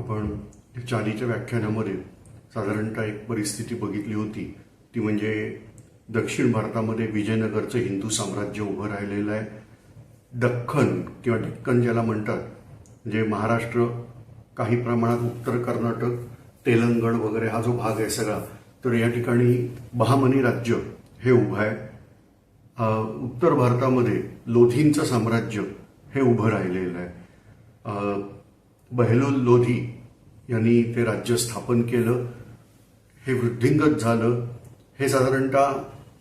आपण चालीच्या व्याख्यानामध्ये साधारणतः एक परिस्थिती बघितली होती. ती म्हणजे दक्षिण भारतामध्ये विजयनगरचं हिंदू साम्राज्य उभं राहिलेलं आहे. दख्खन किंवा डेक्कन ज्याला म्हणतात म्हणजे महाराष्ट्र काही प्रमाणात उत्तर कर्नाटक तेलंगण वगैरे हा जो भाग आहे सगळा तर या ठिकाणी बहामनी राज्य हे उभं आहे. उत्तर भारतामध्ये लोधींचं साम्राज्य हे उभं राहिलेलं आहे. बहलोल लोधी यांनी ते राज्य स्थापन केलं. हे वृद्धिंगत झालं. हे साधारणतः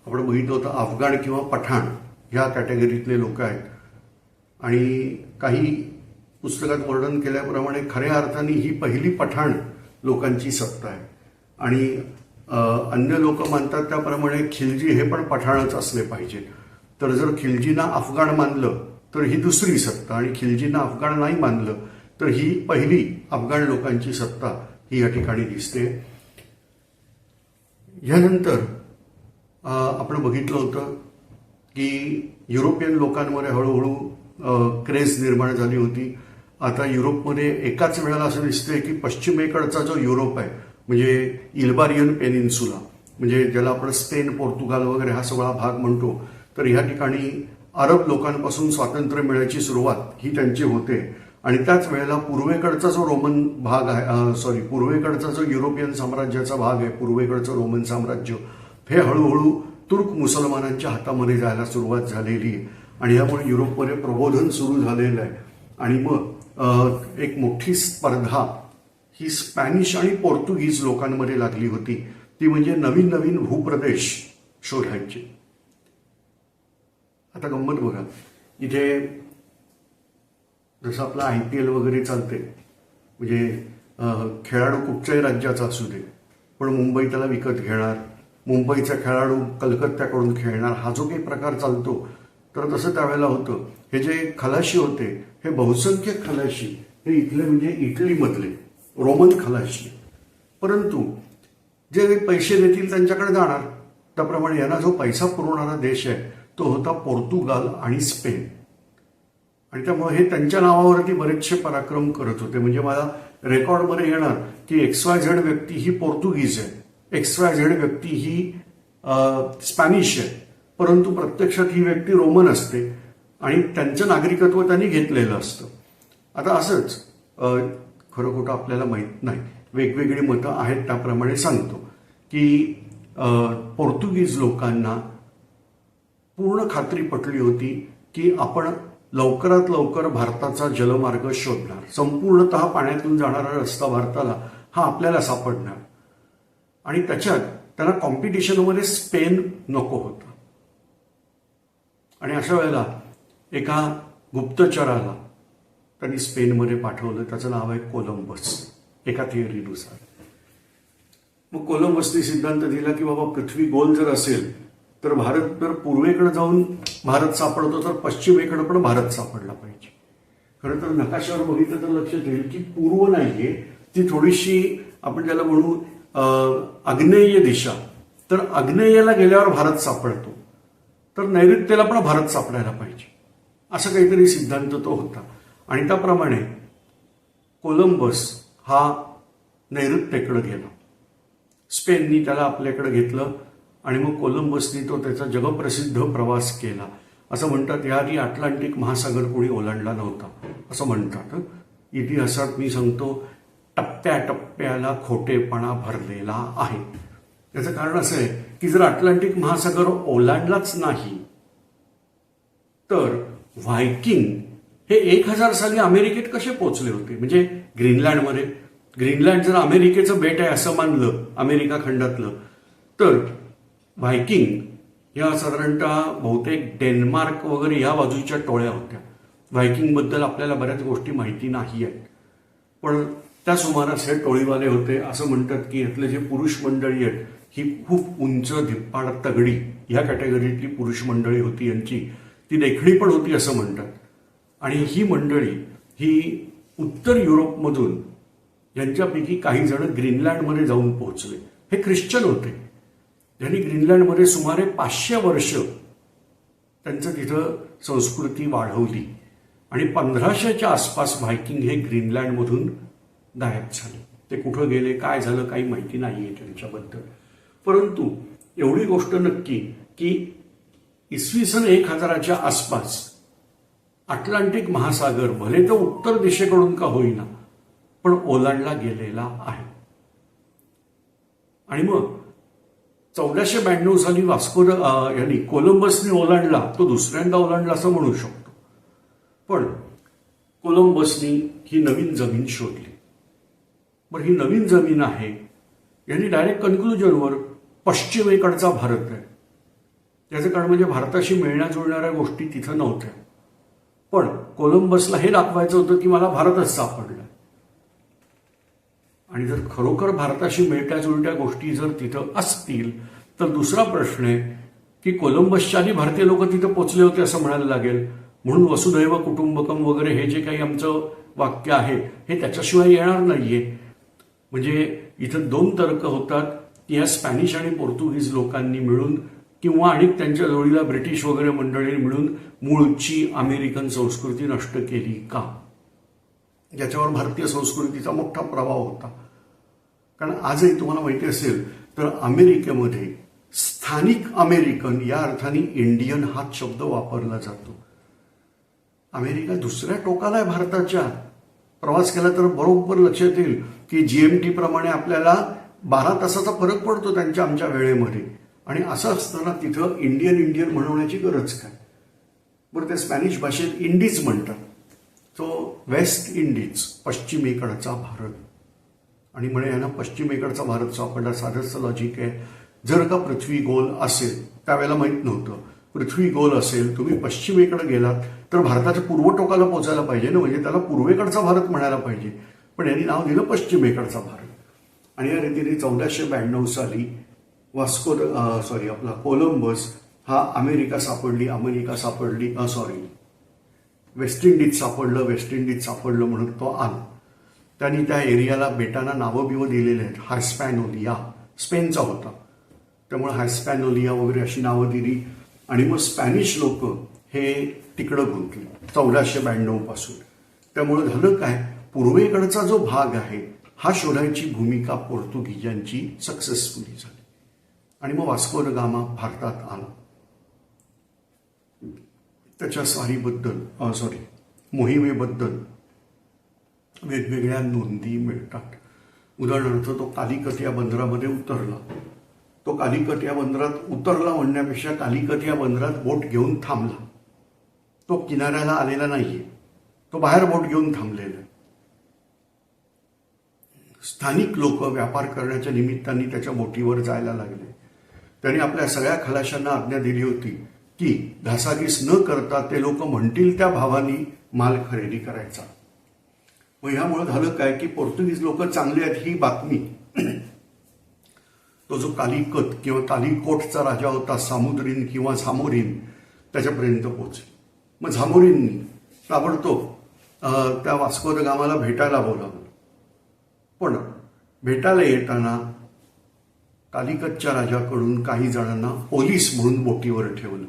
आपण बघितलं होतं अफगाण किंवा पठाण ह्या कॅटेगरीतले लोक आहेत. आणि काही पुस्तकात वर्णन केल्याप्रमाणे खऱ्या अर्थाने ही पहिली पठाण लोकांची सत्ता आहे. आणि अन्य लोक मानतात त्याप्रमाणे खिलजी हे पण पठाणच असले पाहिजे तर जर खिलजींना अफगाण मानलं तर ही दुसरी सत्ता. आणि खिलजींना अफगाण नाही मानलं तर ही पहिली अफगाण लोकांची सत्ता ही या ठिकाणी दिसते. यानंतर आपण बघितलं होतं की युरोपियन लोकांमध्ये हळूहळू क्रेज निर्माण झाली होती. आता युरोपमध्ये एकाच वेळेला असं दिसतंय की पश्चिमेकडचा जो युरोप आहे म्हणजे इल्बारियन पेनिन्सुला म्हणजे ज्याला आपण स्पेन पोर्तुगाल वगैरे हा सगळा भाग म्हणतो तर ह्या ठिकाणी अरब लोकांपासून स्वातंत्र्य मिळायची सुरुवात ही त्यांची होते. आणि त्याच वेळेला पूर्वेकडचा जो रोमन भाग आहे सॉरी पूर्वेकडचा जो युरोपियन साम्राज्याचा भाग आहे पूर्वेकडचं रोमन साम्राज्य हे हळूहळू तुर्क मुसलमानांच्या हातामध्ये जायला सुरुवात झालेली आहे. आणि यामुळे युरोपमध्ये प्रबोधन सुरू झालेलं आहे. आणि मग एक मोठी स्पर्धा ही स्पॅनिश आणि पोर्तुगीज लोकांमध्ये लागली होती. ती म्हणजे नवीन नवीन भूप्रदेश शोधायचे. आता गंमत बघा. इथे जसं आपलं आय पी एल वगैरे चालते म्हणजे खेळाडू कुठच्याही राज्याचा असू दे पण मुंबई त्याला विकत घेणार. मुंबईचा खेळाडू कलकत्त्याकडून खेळणार. हा जो काही प्रकार चालतो तर तसं त्यावेळेला होतं. हे जे खलाशी होते हे बहुसंख्य खलाशी हे इथले म्हणजे इटलीमधले रोमन खलाशी. परंतु जे पैसे देतील त्यांच्याकडे जाणार. त्याप्रमाणे यांना जो पैसा पुरवणारा देश आहे तो होता पोर्तुगाल आणि स्पेन. आणि त्यामुळे हे त्यांच्या नावावरती बरेचसे पराक्रम करत होते. म्हणजे मला रेकॉर्डमध्ये येणार की एक्स वाय झेड व्यक्ती ही पोर्तुगीज आहे. एक्स वाय झेड व्यक्ती ही स्पॅनिश आहे. परंतु प्रत्यक्षात ही व्यक्ती रोमन असते आणि त्यांचं नागरिकत्व त्यांनी घेतलेलं असतं. आता असंच खरं खोटं आपल्याला माहीत नाही. वेगवेगळी मतं आहेत त्याप्रमाणे सांगतो की पोर्तुगीज लोकांना पूर्ण खात्री पटली होती की आपण लवकरात लवकर भारताचा जलमार्ग शोधणार. संपूर्णतः पाण्यातून जाणारा रस्ता भारताला हा आपल्याला सापडणार. आणि त्याच्यात त्यांना कॉम्पिटिशनमध्ये स्पेन नको होतं. आणि अशा वेळेला एका गुप्तचराला त्यांनी स्पेनमध्ये पाठवलं. त्याचं नाव आहे कोलंबस एका थिअरीनुसार मग कोलंबसने सिद्धांत दिला की बाबा पृथ्वी गोल जर असेल तर भारत जर पूर्वेकडे जाऊन भारत सापडतो तर पश्चिमेकडे पण भारत सापडला पाहिजे. खरं तर नकाशावर बघितलं तर लक्षात येईल की पूर्व नाहीये ती थोडीशी आपण त्याला म्हणू आग्नेय दिशा. तर आग्नेयला गेल्यावर भारत सापडतो. तर नैऋत्येला पण भारत सापडायला पाहिजे. असं काहीतरी सिद्धांत तो होता. आणि त्याप्रमाणे कोलंबस हा नैऋत्येकडे गेला. स्पेननी त्याला आपल्याकडे घेतलं. आणि मग कोलंबसनी तो त्याचा जगप्रसिद्ध प्रवास केला. असं म्हणतात याआधी अटलांटिक महासागर कोणी ओलांडला नव्हता. असं म्हणतात इतिहासात मी सांगतो टप्प्याटप्प्याला खोटेपणा भरलेला आहे. त्याचं कारण असं आहे की जर अटलांटिक महासागर ओलांडलाच नाही तर व्हायकिंग हे एक हजार साली अमेरिकेत कसे पोचले होते? म्हणजे ग्रीनलँडमध्ये. ग्रीनलँड जर अमेरिकेचं बेट आहे असं मानलं अमेरिका खंडातलं तर व्हायकिंग या साधारणतः बहुतेक डेन्मार्क वगैरे या बाजूच्या टोळ्या होत्या. व्हायकिंगबद्दल आपल्याला बऱ्याच गोष्टी माहिती नाही आहेत. पण त्या सुमारास हे टोळीवाले होते असं म्हणतात की यातले जे पुरुष मंडळी आहेत ही खूप उंच धिप्पाड तगडी ह्या कॅटेगरीतली पुरुष मंडळी होती यांची. ती देखणी पण होती असं म्हणतात. आणि ही मंडळी ही उत्तर युरोपमधून यांच्यापैकी काही जण ग्रीनलँडमध्ये जाऊन पोहोचले. हे ख्रिश्चन होते. ज्यांनी ग्रीनलँडमध्ये सुमारे पाचशे वर्ष त्यांचं तिथं संस्कृती वाढवली. आणि पंधराशेच्या आसपास व्हायकिंग हे ग्रीनलँडमधून गायब झाले. ते कुठं गेले काय झालं काही माहिती नाही आहे त्यांच्याबद्दल. परंतु एवढी गोष्ट नक्की की इसवी सन एक हजाराच्या आसपास अटलांटिक महासागर भले तर उत्तर दिशेकडून का होईना पण ओलांडला गेलेला आहे. आणि मग चौदाशे ब्याण्णव साली वास्को यांनी कोलंबसने ओलांडला. तो दुसऱ्यांदा ओलांडला असं म्हणू शकतो. पण कोलंबसनी ही नवीन जमीन शोधली. पण ही नवीन जमीन आहे यांनी डायरेक्ट कन्क्लुजनवर पश्चिमेकडचा भारत आहे. त्याचं कारण म्हणजे भारताशी मिळण्या जुळणाऱ्या गोष्टी तिथं नव्हत्या. पण कोलंबसला हे दाखवायचं होतं की मला भारतच सापडला. आणि जर खरोखर भारताशी मिळत्या जुळत्या गोष्टी जर तिथं असतील तर दुसरा प्रश्न आहे की कोलंबसच्या आधी भारतीय लोक तिथं पोचले होते असं म्हणायला लागेल. म्हणून वसुधैव कुटुंबकम वगैरे हे जे काही आमचं वाक्य आहे हे त्याच्याशिवाय येणार नाहीये. म्हणजे इथं दोन तर्क होतात की या स्पॅनिश आणि पोर्तुगीज लोकांनी मिळून किंवा आणि त्यांच्या जोडीला ब्रिटिश वगैरे मंडळींनी मिळून मूळची अमेरिकन संस्कृती नष्ट केली का? ज्याच्यावर भारतीय संस्कृतीचा मोठा प्रभाव होता. कारण आजही तुम्हाला माहिती असेल तर अमेरिकेमध्ये स्थानिक अमेरिकन या अर्थाने इंडियन हा शब्द वापरला जातो. अमेरिका दुसऱ्या टोकाला आहे भारताच्या. प्रवास केला तर बरोबर लक्षात येईल की जीएमटी प्रमाणे आपल्याला बारा तासाचा फरक पडतो त्यांच्या आमच्या वेळेमध्ये. आणि असं असताना तिथं इंडियन इंडियन म्हणवण्याची गरज काय? बरं ते स्पॅनिश भाषेत इंडीज म्हणतात. तो वेस्ट इंडीज पश्चिमेकडचा भारत. आणि म्हणे यांना पश्चिमेकडचा भारत सापडला साधंच लॉजिक आहे. जर का पृथ्वी गोल असेल त्यावेळेला माहीत नव्हतं. पृथ्वी गोल असेल तुम्ही पश्चिमेकडे गेलात तर भारताच्या पूर्व टोकाला पोचायला पाहिजे ना? म्हणजे त्याला पूर्वेकडचा भारत म्हणायला पाहिजे. पण यांनी नाव दिलं पश्चिमेकडचा भारत. आणि या रीतीने चौदाशे ब्याण्णव साली वास्को सॉरी आपला कोलंबस हा अमेरिका सापडली अमेरिका सापडली सॉरी वेस्ट इंडिज सापडलं वेस्ट इंडिज सापडलं म्हणून तो आला. त्यांनी त्या एरियाला बेटांना नावं बिवं दिलेली आहेत. हायस्पॅनोलिया स्पेनचा होता. त्यामुळे हायस्पॅनोलिया वगैरे अशी नावं दिली आणि मग स्पॅनिश लोक हे तिकडं गुंतले चौदाशे ब्याण्णवपासून. त्यामुळे झालं काय? पूर्वेकडचा जो भाग आहे हा शोधायची भूमिका पोर्तुगीजांची सक्सेसफुली झाली. आणि मग वास्को गामा भारतात आला. त्याच्या स्वारीबद्दल सॉरी मोहिमेबद्दल वेगवेगळ्या नोंदी मिळतात. उदाहरणार्थ तो कालिकत या बंदरामध्ये उतरला. तो कालिकत या बंदरात उतरला म्हणण्यापेक्षा कालिकत या बंदरात बोट घेऊन थांबला. तो किनाऱ्याला आलेला नाहीये. तो बाहेर बोट घेऊन थांबलेला. आहे स्थानिक लोक व्यापार करण्याच्या निमित्ताने त्याच्या बोटीवर जायला लागले. त्यांनी आपल्या सगळ्या खलाशांना आज्ञा दिली होती. की घासाघीस न करता ते लोक म्हणतील त्या भावानी माल खरेदी करायचा. मग ह्यामुळे झालं काय की पोर्तुगीज लोक चांगली आहेत ही बातमी. तो जो कालिकत किंवा कालिकोटचा राजा होता सामुद्रीन किंवा झामोरीन त्याच्यापर्यंत पोच मग झामोरींनी ताबडतोब त्या वास्को द गामाला भेटायला बोलावलं. पण भेटायला येताना कालिकतच्या राजाकडून काही जणांना पोलीस म्हणून बोटीवर ठेवलं.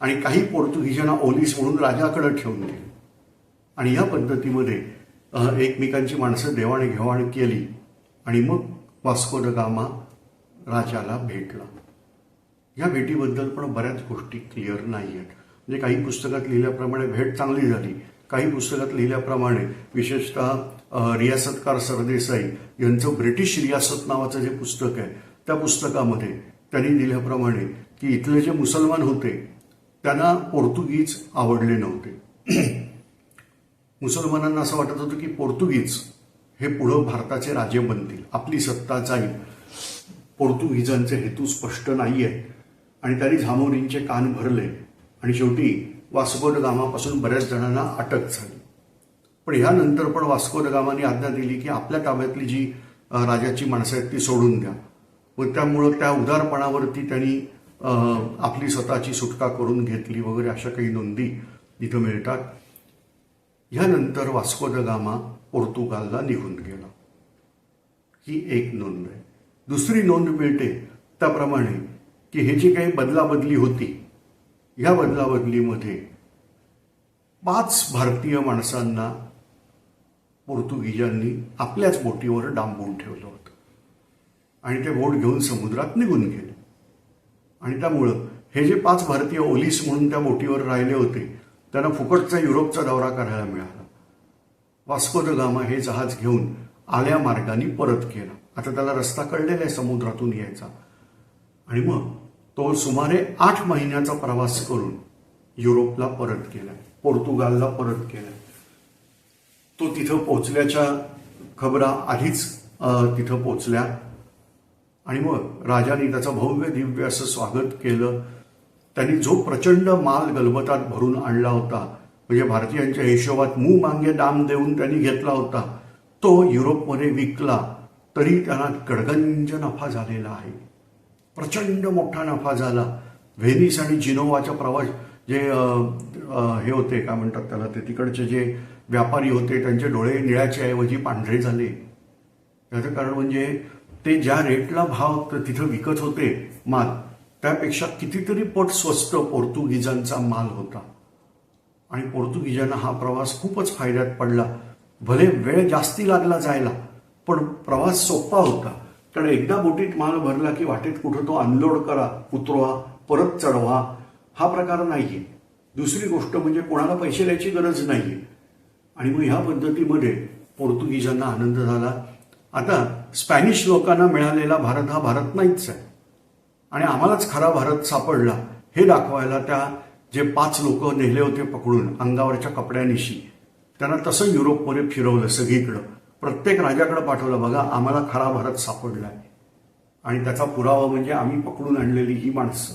आणि काही पोर्तुगीजांना ओलीस म्हणून राजाकडे ठेवून दिलं. आणि या पद्धतीमध्ये एकमेकांची माणसं देवाणघेवाण केली आणि मग वास्को द गामा राजाला भेटला. या भेटीबद्दल पण बऱ्याच गोष्टी क्लिअर नाही आहेत म्हणजे काही पुस्तकात लिहिल्याप्रमाणे भेट चांगली झाली. काही पुस्तकात लिहिल्याप्रमाणे विशेषतः रियासतकार सरदेसाई यांचं ब्रिटिश रियासत नावाचं जे पुस्तक आहे त्या पुस्तकामध्ये त्यांनी दिल्याप्रमाणे की इथले जे मुसलमान होते त्यांना पोर्तुगीज आवडले नव्हते. मुसलमानांना असं वाटत होतं की पोर्तुगीज हे पुढं भारताचे राजे बनतील. आपली सत्ता जाईल. पोर्तुगीजांचे हेतू स्पष्ट नाही आहेत आणि त्यांनी झामोरींचे कान भरले. आणि शेवटी वास्को द गामापासून बऱ्याच जणांना अटक झाली. पण ह्यानंतर पण वास्को द गामाने आज्ञा दिली की आपल्या ताब्यातली जी राजाची माणसं आहेत ती सोडून द्या. व त्यामुळं त्या उदारपणावरती त्यांनी आपली स्वतःची सुटका करून घेतली वगैरे अशा काही नोंदी इथं मिळतात. ह्यानंतर वास्को द गामा पोर्तुगालला निघून गेला. ही एक नोंद आहे. दुसरी नोंद मिळते त्याप्रमाणे की हे जी काही बदलाबदली होती ह्या बदलाबदलीमध्ये पाच भारतीय माणसांना पोर्तुगीजांनी आपल्याच बोटीवर डांबून ठेवलं होतं. आणि ते बोट घेऊन समुद्रात निघून गेले. आणि त्यामुळं हे जे पाच भारतीय ओलीस म्हणून त्या बोटीवर राहिले होते त्यांना फुकटचा युरोपचा दौरा करायला मिळाला. वास्को द गामा हे जहाज घेऊन आल्या मार्गाने परत केला. आता त्याला रस्ता कळलेला आहे समुद्रातून यायचा. आणि मग तो सुमारे आठ महिन्याचा प्रवास करून युरोपला परत केला पोर्तुगालला परत केला तो तिथं पोचल्याच्या खबरा आधीच तिथं पोचल्या. आणि मग राजाने त्याचं भव्य दिव्य असं स्वागत केलं. त्यांनी जो प्रचंड माल गलबतात भरून आणला होता म्हणजे भारतीयांच्या हिशोबात मू मांगे दाम देऊन त्यांनी घेतला होता तो युरोपमध्ये विकला. तरी त्यांना गडगंज नफा झालेला आहे. प्रचंड मोठा नफा झाला. व्हेनिस आणि जिनोवाचा प्रवास जे हे होते काय म्हणतात त्याला ते तिकडचे जे व्यापारी होते त्यांचे डोळे निळ्याच्या ऐवजी पांढरे झाले. त्याचं कारण म्हणजे ते ज्या रेटला भाव तिथं विकत होते माल त्यापेक्षा कितीतरी पट स्वस्त पोर्तुगीजांचा माल होता. आणि पोर्तुगीजांना हा प्रवास खूपच फायद्यात पडला. भले वेळ जास्ती लागला जायला पण प्रवास सोपा होता. कारण एकदा बोटीत माल भरला की वाटेत कुठं तो अनलोड करा उतरवा परत चढवा. हा प्रकार नाहीये. दुसरी गोष्ट म्हणजे कोणाला पैसे द्यायची गरज नाहीये. आणि मग ह्या पद्धतीमध्ये पोर्तुगीजांना आनंद झाला. आता स्पॅनिश लोकांना मिळालेला भारत हा भारत नाहीच आहे. आणि आम्हालाच खरा भारत सापडला हे दाखवायला त्या जे पाच लोक नेले होते पकडून अंगावरच्या कपड्यानिशी त्यांना तसं युरोपमध्ये फिरवलं सगळीकडं. प्रत्येक राजाकडे पाठवलं बघा आम्हाला खरा भारत सापडला आणि त्याचा पुरावा म्हणजे आम्ही पकडून आणलेली ही माणसं.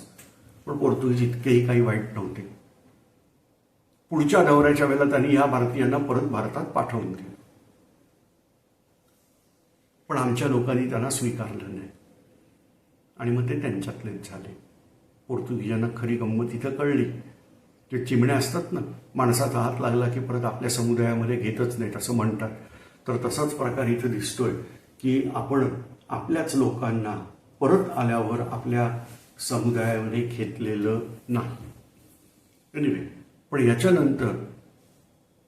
पण पोर्तुगीज इतकेही काही वाईट नव्हते. पुढच्या दौऱ्याच्या वेळेला त्यांनी या भारतीयांना परत भारतात पाठवून दिलं. पण आमच्या लोकांनी त्यांना स्वीकारलं नाही. आणि मग ते त्यांच्यातलेच झाले. पोर्तुगीजांना खरी गंमत इथं कळली. ते चिमण्या असतात ना माणसाचा हात लागला की परत आपल्या समुदायामध्ये घेतच नाहीत असं म्हणतात. तर तसाच प्रकार इथं दिसतोय की आपण आपल्याच लोकांना परत आल्यावर आपल्या समुदायामध्ये घेतलेलं नाही. एनिवे पण याच्यानंतर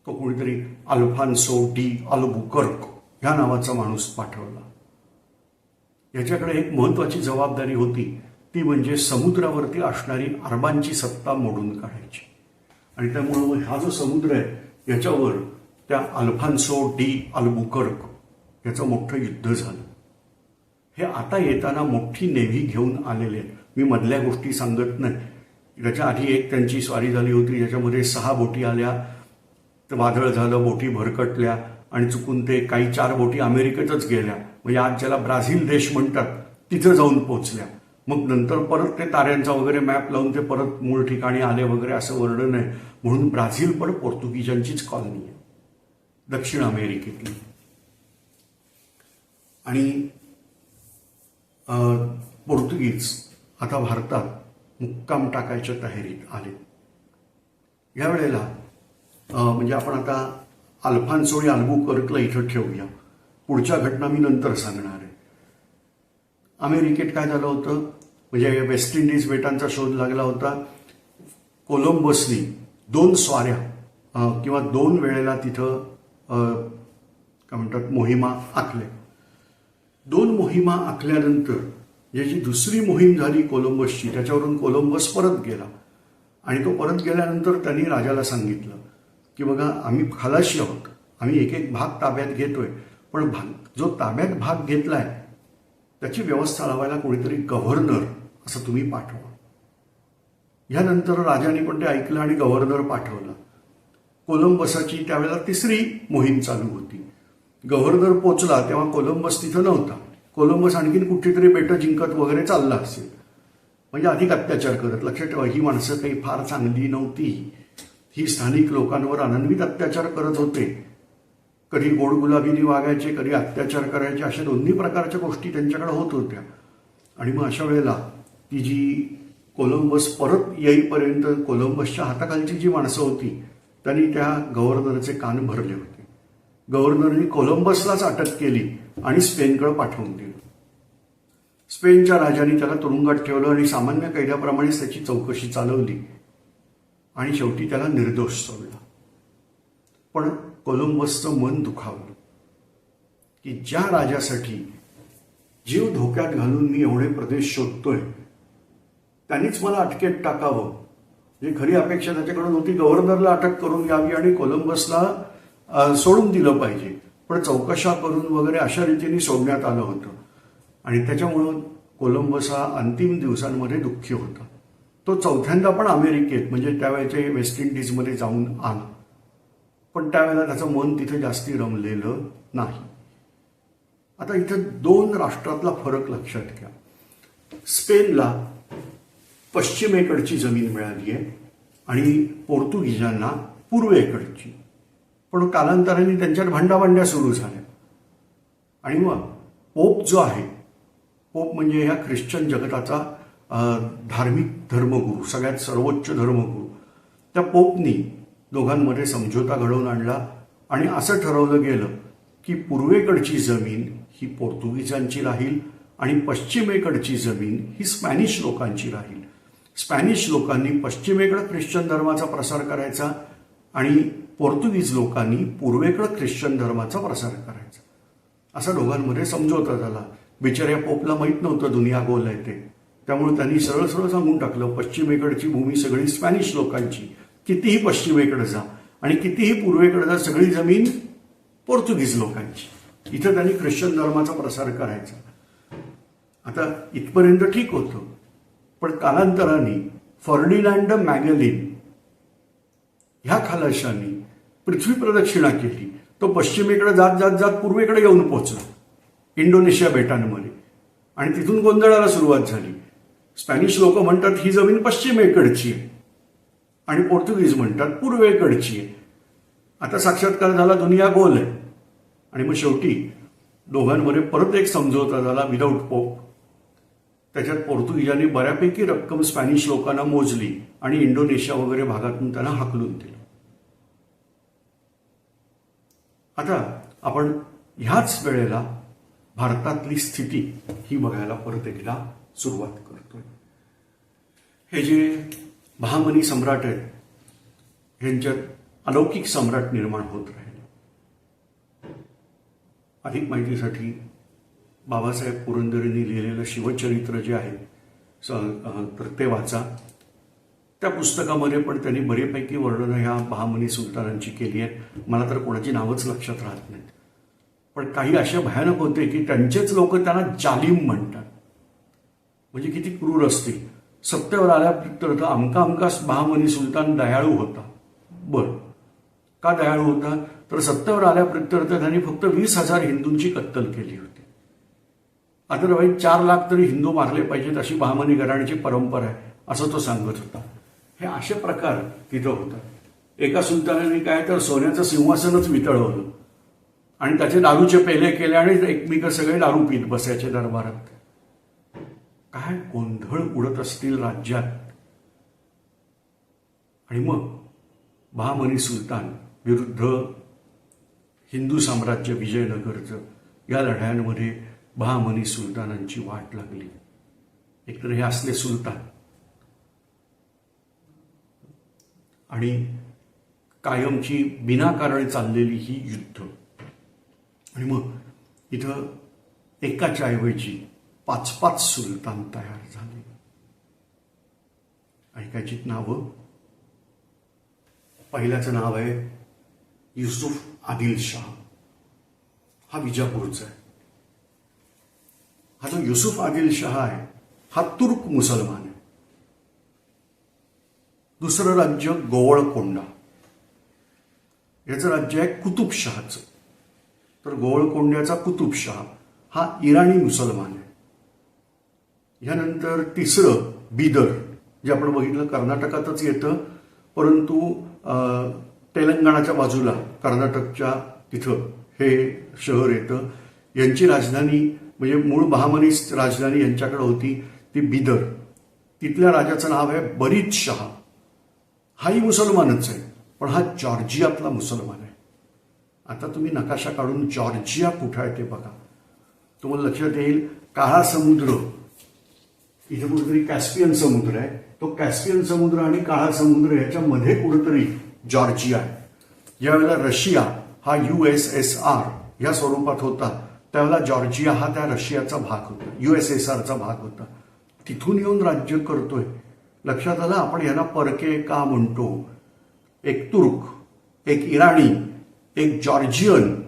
तो कोणीतरी अल्फान्सो डी अल्बुकर्क ह्या नावाचा माणूस पाठवला. याच्याकडे एक महत्वाची जबाबदारी होती. ती म्हणजे समुद्रावरती असणारी अरबांची सत्ता मोडून काढायची. आणि त्यामुळं हा जो समुद्र आहे याच्यावर त्या अल्फान्सो डी अल्बुकर्क याचं मोठं युद्ध झालं. हे आता येताना मोठी नेव्ही घेऊन आलेले आहेत. मी मधल्या गोष्टी सांगत नाही. त्याच्या आधी एक त्यांची स्वारी झाली होती ज्याच्यामध्ये सहा बोटी आल्या तर वादळ झालं बोटी भरकटल्या आणि चुकून ते काही चार बोटी अमेरिकेतच गेल्या. म्हणजे आज ज्याला ब्राझील देश म्हणतात तिथं जाऊन पोचल्या मग नंतर परत ते ताऱ्यांचा वगैरे मॅप लावून ते परत मूळ ठिकाणी आले वगैरे असं वर्णन आहे. म्हणून ब्राझील पण पोर्तुगीजांचीच कॉलनी आहे. दक्षिण अमेरिकेतली. आणि पोर्तुगीज आता भारतात मुक्काम टाकायच्या तयारीत आले यावेळेला म्हणजे आपण आता अल्फान्सोळी अल्बुकर्कला इथं ठेवूया. पुढच्या घटना मी नंतर सांगणार आहे. अमेरिकेत काय झालं होतं? म्हणजे वेस्ट इंडिज बेटांचा शोध लागला होता. कोलंबसनी दोन स्वाऱ्या किंवा दोन वेळेला तिथं काय म्हणतात मोहिमा आखल्या. दोन मोहिमा आखल्यानंतर ज्याची दुसरी मोहीम झाली कोलंबसची त्याच्यावरून कोलंबस परत गेला. आणि तो परत गेल्यानंतर त्यांनी राजाला सांगितलं की बघा आम्ही खलाशी आहोत. आम्ही एक एक भाग ताब्यात घेतोय. पण भाग जो ताब्यात भाग घेतलाय त्याची व्यवस्था लावायला कोणीतरी गव्हर्नर असं तुम्ही पाठवा. ह्यानंतर राजाने पण ते ऐकलं आणि गव्हर्नर पाठवलं. कोलंबसाची त्यावेळेला तिसरी मोहीम चालू होती. गव्हर्नर पोचला तेव्हा कोलंबस तिथं नव्हता. कोलंबस आणखीन कुठेतरी बेटं जिंकत वगैरे चालला असेल. म्हणजे अधिक अत्याचार करत. लक्षात ठेवा ही माणसं काही फार चांगली नव्हती. ही स्थानिक लोकांवर अनन्वित अत्याचार करत होते. कधी गोड गुलाबीने वागायचे कधी अत्याचार करायचे अशा दोन्ही प्रकारच्या गोष्टी त्यांच्याकडे होत होत्या. आणि मग अशा वेळेला ती जी कोलंबस परत येईपर्यंत कोलंबसच्या हाताखालची जी माणसं होती त्यांनी त्या गव्हर्नरचे कान भरले होते. गव्हर्नरनी कोलंबसलाच अटक केली आणि स्पेनकडे पाठवून दिलं. स्पेनच्या राजाने त्याला तुरुंगात ठेवलं आणि सामान्य कैद्याप्रमाणेच त्याची चौकशी चालवली. आणि शेवटी त्याला निर्दोष सोडला पण कोलंबसचं मन दुखावलं. की ज्या राजासाठी जीव धोक्यात घालून मी एवढे प्रदेश शोधतोय त्यांनीच मला अटकेत टाकावं. म्हणजे खरी अपेक्षा त्याच्याकडून होती गव्हर्नरला अटक करून घ्यावी आणि कोलंबसला सोडून दिलं पाहिजे. पण चौकशा करून वगैरे अशा रीतीने सोडण्यात आलं होतं. आणि त्याच्यामुळं कोलंबस हा अंतिम दिवसांमध्ये दुःखी होता. तो चौथ्यांदा पण अमेरिकेत म्हणजे त्यावेळेच्या वेस्ट इंडिजमध्ये जाऊन आला. पण त्यावेळेला त्याचं मन तिथे जास्ती रमलेलं नाही. आता इथं दोन राष्ट्रातला फरक लक्षात घ्या. स्पेनला पश्चिमेकडची जमीन मिळाली आहे आणि पोर्तुगीजांना पूर्वेकडची. पण कालांतराने त्यांच्यात भांडाभांड्या सुरू झाल्या. आणि मग पोप जो आहे पोप म्हणजे ह्या ख्रिश्चन जगताचा धार्मिक धर्मगुरू सगळ्यात सर्वोच्च धर्मगुरू त्या पोपनी दोघांमध्ये समझोता घडवून आणला आणि असं ठरवलं गेलं की पूर्वेकडची जमीन ही पोर्तुगीजांची राहील आणि पश्चिमेकडची जमीन ही स्पॅनिश लोकांची राहील. स्पॅनिश लोकांनी पश्चिमेकडे ख्रिश्चन धर्माचा प्रसार करायचा आणि पोर्तुगीज लोकांनी पूर्वेकडे ख्रिश्चन धर्माचा प्रसार करायचा. असा दोघांमध्ये समझोता झाला. बिचाऱ्या पोपला माहीत नव्हतं दुनिया गोल आहे ते. त्यामुळे त्यांनी सरळ सरळ सांगून टाकलं पश्चिमेकडची भूमी सगळी स्पॅनिश लोकांची. कितीही पश्चिमेकडे जा आणि कितीही पूर्वेकडे जा सगळी जमीन पोर्तुगीज लोकांची. इथं त्यांनी ख्रिश्चन धर्माचा प्रसार करायचा. आता इथपर्यंत ठीक होतं. पण कालांतराने फर्डिनांड मॅगलिन ह्या खालाशांनी पृथ्वी प्रदक्षिणा केली. तो पश्चिमेकडे जात जात जात पूर्वेकडे येऊन पोहोचला इंडोनेशिया बेटांमध्ये. आणि तिथून गोंधळाला सुरुवात झाली. स्पॅनिश लोक म्हणतात ही जमीन पश्चिमेकडची आहे. आणि पोर्तुगीज म्हणतात पूर्वेकडची आहे. आता साक्षात्कार झाला दुनिया गोल आहे. आणि मग शेवटी दोघांमध्ये परत एक समझोता झाला विदाऊट पोप त्याच्यात पोर्तुगीजांनी बऱ्यापैकी रक्कम स्पॅनिश लोकांना मोजली आणि इंडोनेशिया वगैरे भागातून त्यांना हाकलून दिलं. आता आपण ह्याच वेळेला भारतातली स्थिती ही बघायला परत एकदा सुरुवात करू. हे जे महामनी सम्राट आहेत ह्यांच्यात अलौकिक सम्राट निर्माण होत राहिले. अधिक माहितीसाठी बाबासाहेब पुरंदरेंनी लिहिलेलं शिवचरित्र जे आहे स तर ते वाचा. त्या पुस्तकामध्ये पण त्यांनी बरेपैकी वर्णनं ह्या महामनी सुलतानांची केली आहेत. मला तर कोणाची नावच लक्षात राहत नाहीत. पण काही असे भयानक होते की त्यांचेच लोक त्यांना जालिम म्हणतात. म्हणजे किती क्रूर असतील. सत्तेवर आल्यानंतर अमका अमका महामनी सुलतान दयाळू होता. बर. का दयाळू होता? तर सत्तेवर आल्याप्रत्यर्थ त्यांनी फक्त वीस हजार हिंदूंची कत्तल केली होती. अदरवाईज चार लाख तरी हिंदू मारले पाहिजेत अशी बहामनी घराण्याची परंपरा आहे असं तो सांगत होता. हे असे प्रकार तिथं होतात. एका सुलतानाने काय तर सोन्याचं सिंहासनच वितळवलं. आणि त्याचे दारूचे पेले केले आणि एकमेक सगळे दारू पीत बसायचे दरबारात. काय गोंधळ उडत असतील राज्यात? आणि मग बहामनी सुलतान विरुद्ध हिंदू साम्राज्य विजयनगरचं या लढ्यांमध्ये बहामनी सुलतानांची वाट लागली. एकतर हे असले सुलतान. आणि कायमची बिनाकारण चाललेली ही युद्ध. आणि मग इथं एकाच्या ऐवजी पाच पाच सुलतान तयार झाले. ऐकायची नावं? पहिल्याचं नाव आहे युसुफ आदिल शाह हा विजापूरचा आहे. हा जो युसुफ आदिल शाह आहे हा तुर्क मुसलमान आहे. दुसरं राज्य गोवळकोंडा. याचं राज्य आहे कुतुबशहाचं. तर गोवळकोंड्याचा कुतुबशहा हा इराणी मुसलमान आहे. यानंतर तिसरं बिदर जे आपण बघितलं कर्नाटकातच येतं परंतु तेलंगणाच्या बाजूला कर्नाटकच्या तिथं हे शहर येतं. यांची राजधानी म्हणजे मूळ महामनीस राजधानी यांच्याकडे होती ती बिदर. तिथल्या राजाचं नाव आहे बरीद शहा. हाही मुसलमानच आहे पण हा जॉर्जियातला मुसलमान आहे. आता तुम्ही नकाशा काढून जॉर्जिया कुठं आहे ते बघा. तुम्हाला लक्षात येईल काळा समुद्र. इथे कुठेतरी कॅस्पियन समुद्र आहे. तो कॅस्पियन समुद्र आणि काळा समुद्र याच्यामध्ये कुठेतरी जॉर्जिया आहे. ज्यावेळेला रशिया हा यू एस एस आर या स्वरूपात होता. त्यावेळेला जॉर्जिया हा त्या रशियाचा भाग होता. युएसएसआरचा भाग होता. तिथून येऊन राज्य करतोय. लक्षात आलं आपण यांना परके का म्हणतो? एक तुर्क एक इराणी एक जॉर्जियन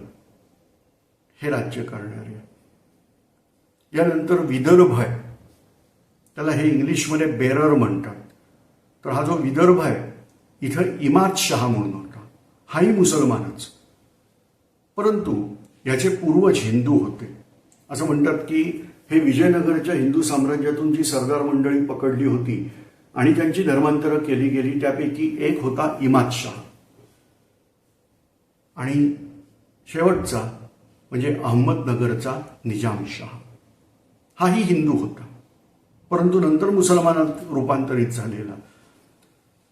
हे राज्य करणारे. यानंतर विदर्भ आहे. त्याला हे इंग्लिशमध्ये बेरर म्हणतात. तर हा जो विदर्भ आहे इथं इमाद शहा म्हणून होता. हाही मुसलमानच. परंतु याचे पूर्वज हिंदू होते. असं म्हणतात की हे विजयनगरच्या हिंदू साम्राज्यातून जी सरदार मंडळी पकडली होती आणि त्यांची धर्मांतरं केली गेली त्यापैकी एक होता इमाद शहा. आणि शेवटचा म्हणजे अहमदनगरचा निजाम शहा. हाही हिंदू होता. परंतु नंतर मुसलमानात रूपांतरित झालेला.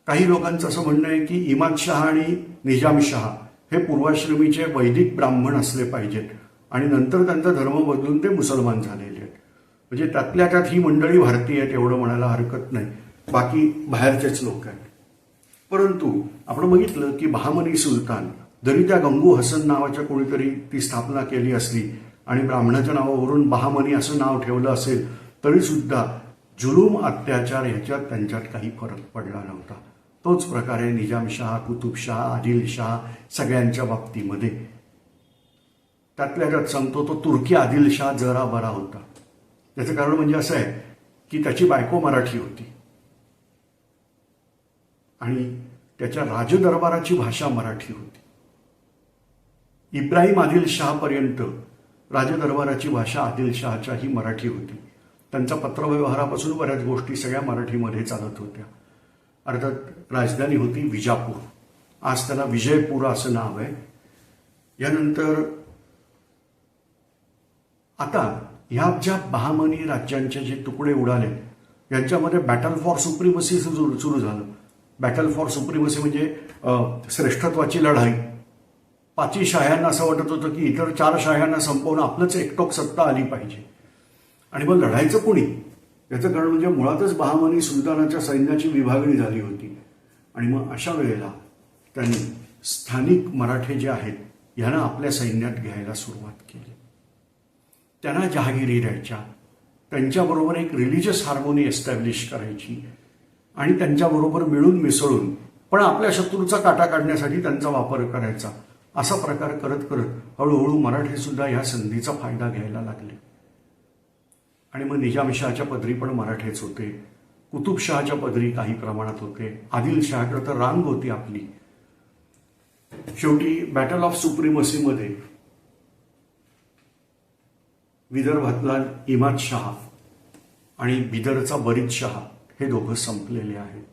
काही लोकांचं असं म्हणणं आहे की इमाद शहा आणि निजामशहा हे पूर्वाश्रमीचे वैदिक ब्राह्मण असले पाहिजेत आणि नंतर त्यांचा धर्म बदलून ते मुसलमान झालेले आहेत. म्हणजे त्यातल्या त्यात ही मंडळी भारतीय आहेत एवढं म्हणायला हरकत नाही. बाकी बाहेरचेच लोक आहेत. परंतु आपण बघितलं की बहामनी सुलतान जरी त्या गंगू हसन नावाच्या कोणीतरी ती स्थापना केली असली आणि ब्राह्मणाच्या नावावरून बहामनी असं नाव ठेवलं असेल तरी सुद्धा जुलूम अत्याचार ह्याच्यात त्यांच्यात काही फरक पडला नव्हता. तोच प्रकारे निजामशहा कुतुबशाह आदिलशाह सगळ्यांच्या बाबतीमध्ये. त्यातल्या त्यात सांगतो तो तुर्की आदिलशाह जरा बरा होता. त्याचं कारण म्हणजे असं आहे की त्याची बायको मराठी होती. आणि त्याच्या राजदरबाराची भाषा मराठी होती. इब्राहिम आदिलशहापर्यंत राजदरबाराची भाषा आदिलशहाच्या ही मराठी होती. त्यांचा पत्रव्यवहारापासून बऱ्याच गोष्टी सगळ्या मराठीमध्ये चालत होत्या. अर्थात राजधानी होती विजापूर. आज त्याला विजयपूर असं नाव आहे. यानंतर आता ह्या ज्या बहामनी राज्यांचे जे तुकडे उडाले यांच्यामध्ये बॅटल फॉर सुप्रिमसी सुरू झालं. बॅटल फॉर सुप्रिमसी म्हणजे श्रेष्ठत्वाची लढाई. पाची शाह्यांना असं वाटत होतं की इतर चार शाह्यांना संपवून आपलंच एकटोक सत्ता आली पाहिजे. आणि मग लढायचं कोणी? याचं कारण म्हणजे मुळातच बहामनी सुलतानाच्या सैन्याची विभागणी झाली होती. आणि मग अशा वेळेला त्यांनी स्थानिक मराठे जे आहेत यांना आपल्या सैन्यात घ्यायला सुरुवात केली. त्यांना जहागिरी द्यायच्या त्यांच्याबरोबर एक रिलिजियस हार्मोनी एस्टॅब्लिश करायची आणि त्यांच्याबरोबर मिळून मिसळून पण आपल्या शत्रूचा काटा काढण्यासाठी त्यांचा वापर करायचा असा प्रकार करत करत हळूहळू मराठी सुद्धा ह्या संधीचा फायदा घ्यायला लागले. आणि मग निजामशहाच्या पदरी पण मराठेच होते. कुतुबशहाच्या पदरी काही प्रमाणात होते. आदिलशहाकडे तर रांग होती आपली. शेवटी बॅटल ऑफ सुप्रिमसीमध्ये विदर्भातला इमाद शहा आणि बिदरचा बरीच शहा हे दोघं संपलेले आहेत.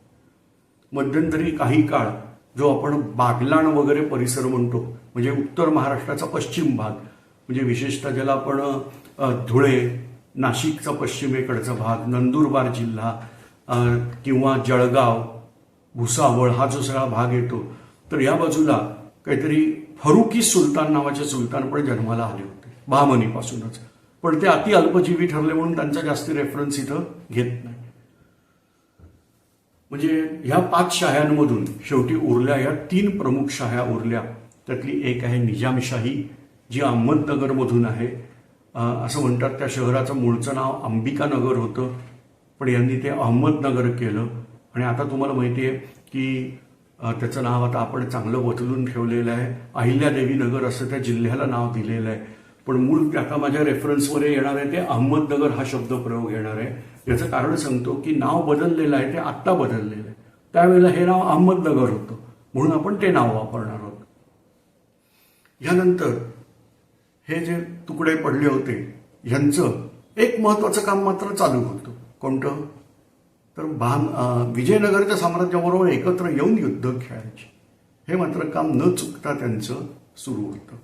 मध्यंतरी काही काळ जो आपण बागलाण वगैरे परिसर म्हणतो म्हणजे उत्तर महाराष्ट्राचा पश्चिम भाग म्हणजे विशेषतः ज्याला आपण धुळे नाशिकचा पश्चिमेकडचा भाग नंदुरबार जिल्हा किंवा जळगाव भुसावळ हा जो सगळा भाग येतो तर या बाजूला काहीतरी फरुकी सुलतान नावाचे सुलतान पण जन्माला आले होते बहामनीपासूनच पण ते अति अल्पजीवी ठरले म्हणून त्यांचा जास्त रेफरन्स इथं घेत नाही. म्हणजे ह्या पाच शाह्यांमधून शेवटी उरल्या या तीन प्रमुख शाह्या उरल्या. त्यातली एक आहे निजामशाही जी अहमदनगरमधून आहे. असं म्हणतात त्या शहराचं मूळचं नाव अंबिकानगर होतं. पण यांनी ते अहमदनगर केलं. आणि आता तुम्हाला माहिती आहे की त्याचं नाव आता आपण चांगलं बदलून ठेवलेलं आहे. अहिल्यादेवी नगर असं त्या जिल्ह्याला नाव दिलेलं आहे. पण मूळ त्या आता माझ्या रेफरन्समध्ये येणार आहे ते अहमदनगर हा शब्द प्रयोग येणार आहे. याचं कारण सांगतो की नाव बदललेलं आहे ते आत्ता बदललेलं आहे. त्यावेळेला हे नाव अहमदनगर होतं. म्हणून आपण ते नाव वापरणार आहोत. यानंतर हे जे तुकडे पडले होते ह्यांचं एक महत्वाचं काम मात्र चालू होतं. कोणतं? तर भान विजयनगरच्या साम्राज्याबरोबर एकत्र येऊन युद्ध खेळायचे. हे मात्र काम न चुकता त्यांचं सुरू होतं.